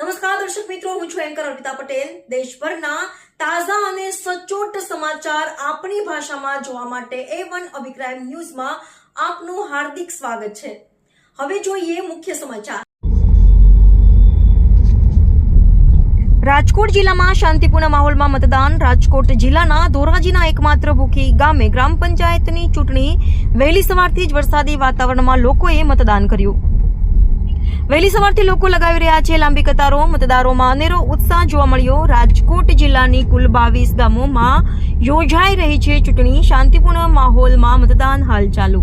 નમસ્કાર, દર્શક મિત્રો, હું છું એન્કર અર્પિતા પટેલ. દેશભરના તાજા અને સચોટ સમાચાર આપણી ભાષામાં જોવા માટે એ વન અભિપ્રાય ન્યૂઝમાં આપનું હાર્દિક સ્વાગત છે. હવે જોઈએ મુખ્ય સમાચાર. રાજકોટ જિલ્લામાં શાંતિપૂર્ણ માહોલમાં મતદાન. રાજકોટ જિલ્લાના ધોરાજીના એકમાત્ર ભૂખી ગામે ગ્રામ પંચાયતની ચૂંટણી. વહેલી સવારથી જ વરસાદી વાતાવરણમાં લોકોએ મતદાન કર્યું. વહેલી સવારથી લોકો લગાવી રહ્યા છે લાંબી કતારો. મતદારોમાં અનેરો ઉત્સાહ જોવા મળ્યો. રાજકોટ જિલ્લાની કુલ બાવીસ ગામોમાં યોજાઈ રહી છે ચૂંટણી. શાંતિપૂર્ણ માહોલમાં મતદાન હાલ ચાલુ.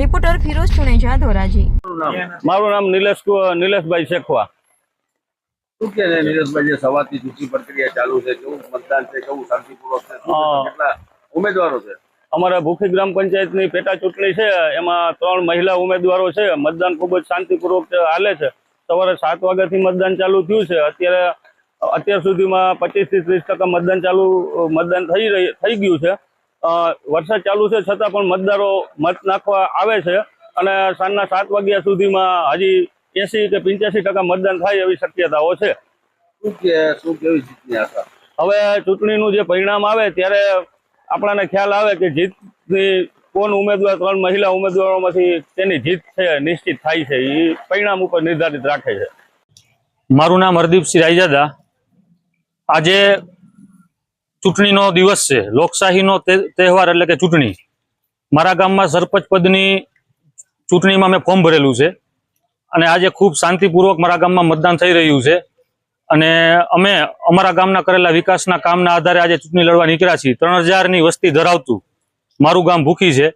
રિપોર્ટર ફિરોઝ ચુનેજા ધોરાજી. મારું નામ નિલેશ નિલેશભાઈ શેખવા. શું કે છે જે સવારથી ચૂંટણી પ્રક્રિયા ચાલુ છે? કેવું મતદાન છે? કેવું શાંતિપૂર્વક છે? કેટલા ઉમેદવારો છે? અમારા ભૂખી ગ્રામ પંચાયતની પેટા ચૂંટણી છે એમાં ત્રણ મહિલા ઉમેદવારો છે મતદાન ખૂબ જ શાંતિપૂર્વક હાલે છે. સવારે સાત વાગ્યાથી મતદાન ચાલુ થયું છે અત્યારે અત્યાર સુધીમાં પચીસથી ત્રીસ ટકા મતદાન ચાલુ મતદાન થઈ રહી થઈ ગયું છે. વરસાદ ચાલુ છે છતાં પણ મતદારો મત નાખવા આવે છે અને સાંજના સાત વાગ્યા સુધીમાં હજી એસી કે પંચ્યાસી ટકા મતદાન થાય એવી શક્યતાઓ છે. શું કે શું કેવી જીતની આશા? હવે ચૂંટણીનું જે પરિણામ આવે ત્યારે આપણાને ખ્યાલ આવે કે જીતની કોણ ઉમેદવાર, ત્રણ મહિલા ઉમેદવારોમાંથી તેની જીત છે, નિશ્ચિત થાય છે એ પરિણામ ઉપર નિર્ધારિત રાખે છે. મારું નામ હરદીપસિંહ રાયજાદા. આજે ચૂંટણીનો દિવસ છે, લોકશાહીનો તહેવાર એટલે કે ચૂંટણી. મારા ગામમાં સરપંચ પદની ચૂંટણીમાં મેં ફોર્મ ભરેલું છે. અને આજે ખૂબ શાંતિપૂર્વક મારા ગામમાં મતદાન થઈ રહ્યું છે. અને અમે અમારા ગામના કરેલા વિકાસના કામના આધારે આજે ચૂંટણી લડવા નીકળ્યા છીએ. ત્રણ હજારની વસ્તી ધરાવતું મારું ગામ ભૂખી છે.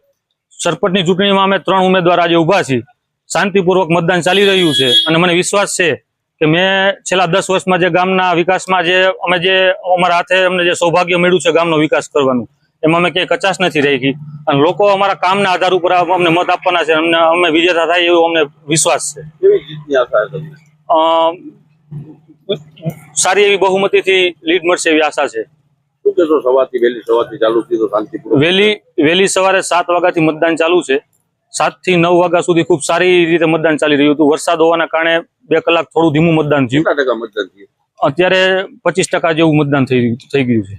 સરપંચની ચૂંટણીમાં અમે ત્રણ ઉમેદવાર આજે ઊભા છીએ. શાંતિપૂર્વક મતદાન ચાલી રહ્યું છે અને મને વિશ્વાસ છે કે મેં છેલ્લા દસ વર્ષમાં જે ગામના વિકાસમાં જે અમે જે અમારા હાથે અમને જે સૌભાગ્ય મળ્યું છે ગામનો વિકાસ કરવાનું એમાં અમે ક્યાંય કચાશ નથી રહી અને લોકો અમારા કામના આધાર ઉપર અમને મત આપવાના છે. અમને અમે વિજેતા થાય એવો અમને વિશ્વાસ છે કેવી જીતની આશા છે તમને અ, સારી એવી બહુમતીથી લીડ મળશે એવી આશા છે. શું કહેશો? સવારથી વહેલી સવારથી ચાલુ થયું શાંતિપૂર્વક? વહેલી વહેલી સવારે સાત વાગ્યાથી મતદાન ચાલુ છે. સાતથી નવ વાગ્યા સુધી ખૂબ સારી રીતે મતદાન ચાલી રહ્યું હતું. વરસાદ હોવાના કારણે બે કલાક થોડું ધીમું મતદાન થયું. અત્યારે પચીસ ટકા જેવું મતદાન થઈ ગયું છે.